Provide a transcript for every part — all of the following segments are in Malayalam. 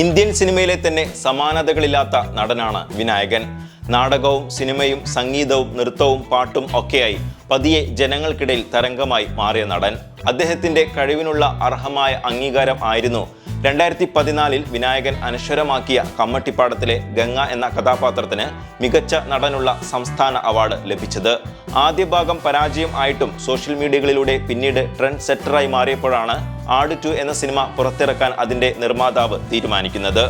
ഇന്ത്യൻ സിനിമയിലെ തന്നെ സമാനതകളില്ലാത്ത നടനാണ് വിനായകൻ. നാടകവും സിനിമയും സംഗീതവും നൃത്തവും പാട്ടും ഒക്കെയായി പതിയെ ജനങ്ങൾക്കിടയിൽ തരംഗമായി മാറിയ നടൻ. അദ്ദേഹത്തിന്റെ കഴിവിനുള്ള അർഹമായ അംഗീകാരം ആയിരുന്നു രണ്ടായിരത്തി പതിനാലിൽ വിനായകൻ അനശ്വരമാക്കിയ കമ്മട്ടിപ്പാടത്തിലെ ഗംഗ എന്ന കഥാപാത്രത്തിന് മികച്ച നടനുള്ള സംസ്ഥാന അവാർഡ് ലഭിച്ചത്. ആദ്യ ഭാഗം പരാജയം ആയിട്ടും സോഷ്യൽ മീഡിയകളിലൂടെ പിന്നീട് ട്രെൻഡ് സെറ്ററായി മാറിയപ്പോഴാണ് ആട് ടു എന്ന സിനിമ പുറത്തിറക്കാൻ അതിന്റെ നിർമ്മാതാവ് തീരുമാനിക്കുന്നത്.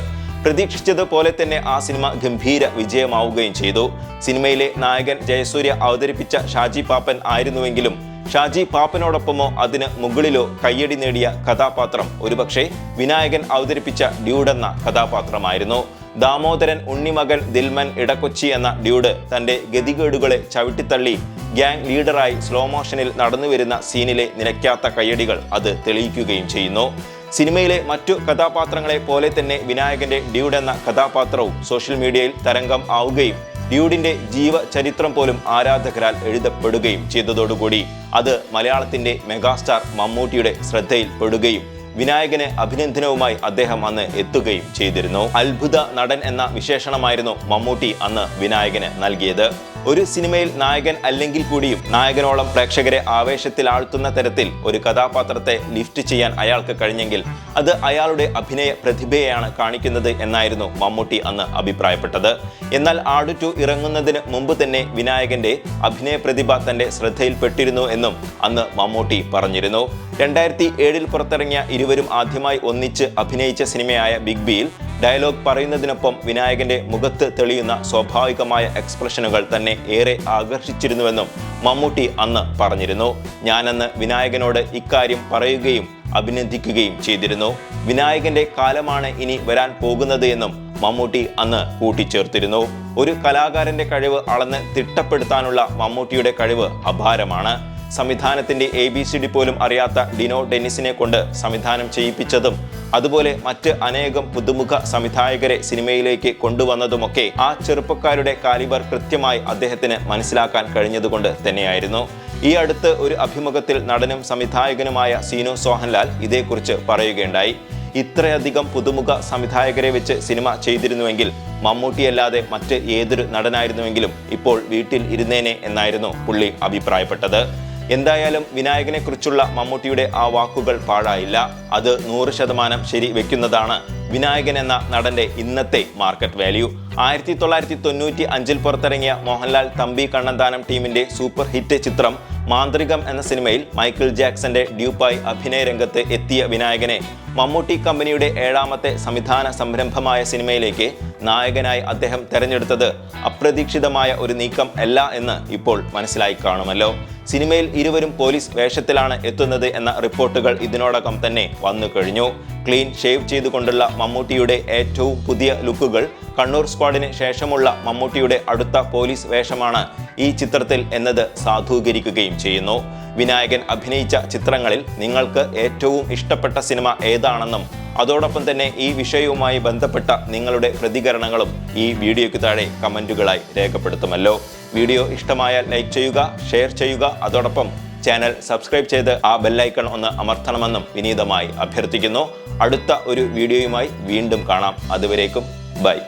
പ്രതീക്ഷിച്ചതുപോലെ തന്നെ ആ സിനിമ ഗംഭീര വിജയമാവുകയും ചെയ്തു. സിനിമയിലെ നായകൻ ജയസൂര്യ അവതരിപ്പിച്ച ഷാജി പാപ്പൻ ആയിരുന്നുവെങ്കിലും ഷാജി പാപ്പനോടൊപ്പമോ അതിന് മുകളിലോ കയ്യടി നേടിയ കഥാപാത്രം ഒരുപക്ഷെ വിനായകൻ അവതരിപ്പിച്ച ഡ്യൂഡ് എന്ന കഥാപാത്രമായിരുന്നു. ദാമോദരൻ ഉണ്ണിമകൻ ദിൽമൻ ഇടക്കൊച്ചി എന്ന ഡ്യൂഡ് തന്റെ ഗതികേടുകളെ ചവിട്ടിത്തള്ളി ഗ്യാങ് ലീഡറായി സ്ലോ മോഷനിൽ നടന്നുവരുന്ന സീനിലെ നിലയ്ക്കാത്ത കയ്യടികൾ അത് തെളിയിക്കുകയും ചെയ്യുന്നു. സിനിമയിലെ മറ്റു കഥാപാത്രങ്ങളെ പോലെ തന്നെ വിനായകന്റെ ഡ്യൂഡ് എന്ന കഥാപാത്രവും സോഷ്യൽ മീഡിയയിൽ തരംഗം ആവുകയും ഡ്യൂഡിന്റെ ജീവചരിത്രം പോലും ആരാധകരാൽ എഴുതപ്പെടുകയും ചെയ്തതോടുകൂടി അത് മലയാളത്തിന്റെ മെഗാസ്റ്റാർ മമ്മൂട്ടിയുടെ ശ്രദ്ധയിൽപ്പെടുകയും വിനായകന് അഭിനന്ദനവുമായി അദ്ദേഹം അന്ന് എത്തുകയും ചെയ്തിരുന്നു. അത്ഭുത നടൻ എന്ന വിശേഷണമായിരുന്നു മമ്മൂട്ടി അന്ന് വിനായകന് നൽകിയത്. ഒരു സിനിമയിൽ നായകൻ അല്ലെങ്കിൽ കൂടിയും നായകനോളം പ്രേക്ഷകരെ ആവേശത്തിൽ ആഴ്ത്തുന്ന തരത്തിൽ ഒരു കഥാപാത്രത്തെ ലിഫ്റ്റ് ചെയ്യാൻ അയാൾക്ക് കഴിഞ്ഞെങ്കിൽ അത് അയാളുടെ അഭിനയ പ്രതിഭയെയാണ് കാണിക്കുന്നത് എന്നായിരുന്നു മമ്മൂട്ടി അന്ന് അഭിപ്രായപ്പെട്ടത്. എന്നാൽ ആടു ടു ഇറങ്ങുന്നതിന് മുമ്പ് തന്നെ വിനായകന്റെ അഭിനയ പ്രതിഭ തന്റെ ശ്രദ്ധയിൽപ്പെട്ടിരുന്നു എന്നും അന്ന് മമ്മൂട്ടി പറഞ്ഞിരുന്നു. രണ്ടായിരത്തി ഏഴിൽ പുറത്തിറങ്ങിയ ഇരുവരും ആദ്യമായി ഒന്നിച്ച് അഭിനയിച്ച സിനിമയായ ബിഗ് ബിയിൽ ഡയലോഗ് പറയുന്നതിനൊപ്പം വിനായകന്റെ മുഖത്ത് തെളിയുന്ന സ്വാഭാവികമായ എക്സ്പ്രഷനുകൾ തന്നെ ഏറെ ആകർഷിച്ചിരുന്നുവെന്നും മമ്മൂട്ടി അന്ന് പറഞ്ഞിരുന്നു. ഞാനന്ന് വിനായകനോട് ഇക്കാര്യം പറയുകയും അഭിനന്ദിക്കുകയും ചെയ്തിരുന്നു. വിനായകന്റെ കാലമാണ് ഇനി വരാൻ പോകുന്നത് എന്നും മമ്മൂട്ടി അന്ന് കൂട്ടിച്ചേർത്തിരുന്നു. ഒരു കലാകാരന്റെ കഴിവ് അളന്ന് തിട്ടപ്പെടുത്താനുള്ള മമ്മൂട്ടിയുടെ കഴിവ് അപാരമാണ്. സംവിധാനത്തിന്റെ എ ബി സി ഡി പോലും അറിയാത്ത ഡിനോ ഡെന്നിസിനെ കൊണ്ട് സംവിധാനം ചെയ്യിപ്പിച്ചതും അതുപോലെ മറ്റ് അനേകം പുതുമുഖ സംവിധായകരെ സിനിമയിലേക്ക് കൊണ്ടുവന്നതുമൊക്കെ ആ ചെറുപ്പക്കാരുടെ കാലിബർ കൃത്യമായി അദ്ദേഹത്തിന് മനസ്സിലാക്കാൻ കഴിഞ്ഞതുകൊണ്ട് തന്നെയായിരുന്നു. ഈ അടുത്ത് ഒരു അഭിമുഖത്തിൽ നടനും സംവിധായകനുമായ സീനു സോഹൻലാൽ ഇതേക്കുറിച്ച് പറയുകയുണ്ടായി. ഇത്രയധികം പുതുമുഖ സംവിധായകരെ വെച്ച് സിനിമ ചെയ്തിരുന്നുവെങ്കിൽ മമ്മൂട്ടിയല്ലാതെ മറ്റ് ഏതൊരു നടനായിരുന്നുവെങ്കിലും ഇപ്പോൾ വീട്ടിൽ ഇരുന്നേനെ എന്നായിരുന്നു പുള്ളി അഭിപ്രായപ്പെട്ടത്. എന്തായാലും വിനായകനെക്കുറിച്ചുള്ള മമ്മൂട്ടിയുടെ ആ വാക്കുകൾ പാഴായില്ല. അത് നൂറ് ശതമാനം ശരി വെക്കുന്നതാണ്. വിനായകൻ എന്ന നടന്റെ ഇന്നത്തെ മാർക്കറ്റ് വാല്യൂ. ആയിരത്തി തൊള്ളായിരത്തി തൊണ്ണൂറ്റി അഞ്ചിൽ പുറത്തിറങ്ങിയ മോഹൻലാൽ തമ്പി കണ്ണന്താനം ടീമിന്റെ സൂപ്പർ ഹിറ്റ് ചിത്രം മാന്ത്രികം എന്ന സിനിമയിൽ മൈക്കിൾ ജാക്സന്റെ ഡ്യൂപ്പായി അഭിനയ രംഗത്ത് എത്തിയ വിനായകനെ മമ്മൂട്ടി കമ്പനിയുടെ ഏഴാമത്തെ സംവിധാന സംരംഭമായ സിനിമയിലേക്ക് നായകനായി അദ്ദേഹം തെരഞ്ഞെടുത്തത് അപ്രതീക്ഷിതമായ ഒരു നീക്കം അല്ല എന്ന് ഇപ്പോൾ മനസ്സിലായി കാണുമല്ലോ. സിനിമയിൽ ഇരുവരും പോലീസ് വേഷത്തിലാണ് എത്തുന്നത് എന്ന റിപ്പോർട്ടുകൾ ഇതിനോടകം തന്നെ വന്നു കഴിഞ്ഞു. ക്ലീൻ ഷേവ് ചെയ്തുകൊണ്ടുള്ള മമ്മൂട്ടിയുടെ ഏറ്റവും പുതിയ ലുക്കുകൾ കണ്ണൂർ സ്ക്വാഡിന് ശേഷമുള്ള മമ്മൂട്ടിയുടെ അടുത്ത പോലീസ് വേഷമാണ് ഈ ചിത്രത്തിൽ എന്നത് സാധൂകരിക്കുകയും ചെയ്യുന്നു. വിനായകൻ അഭിനയിച്ച ചിത്രങ്ങളിൽ നിങ്ങൾക്ക് ഏറ്റവും ഇഷ്ടപ്പെട്ട സിനിമ ഏതാണെന്നും അതോടൊപ്പം തന്നെ ഈ വിഷയവുമായി ബന്ധപ്പെട്ട നിങ്ങളുടെ പ്രതികരണങ്ങളും ഈ വീഡിയോയ്ക്ക് താഴെ കമന്റുകളായി രേഖപ്പെടുത്തുമല്ലോ. വീഡിയോ ഇഷ്ടമായാൽ ലൈക്ക് ചെയ്യുക ഷെയർ ചെയ്യുക അതോടൊപ്പം ചാനൽ സബ്സ്ക്രൈബ് ചെയ്ത് ആ ബെല്ലൈക്കൺ ഒന്ന് അമർത്തണമെന്നും വിനീതമായി അഭ്യർത്ഥിക്കുന്നു. അടുത്ത ഒരു വീഡിയോയുമായി വീണ്ടും കാണാം. അതുവരേക്കും ബൈ.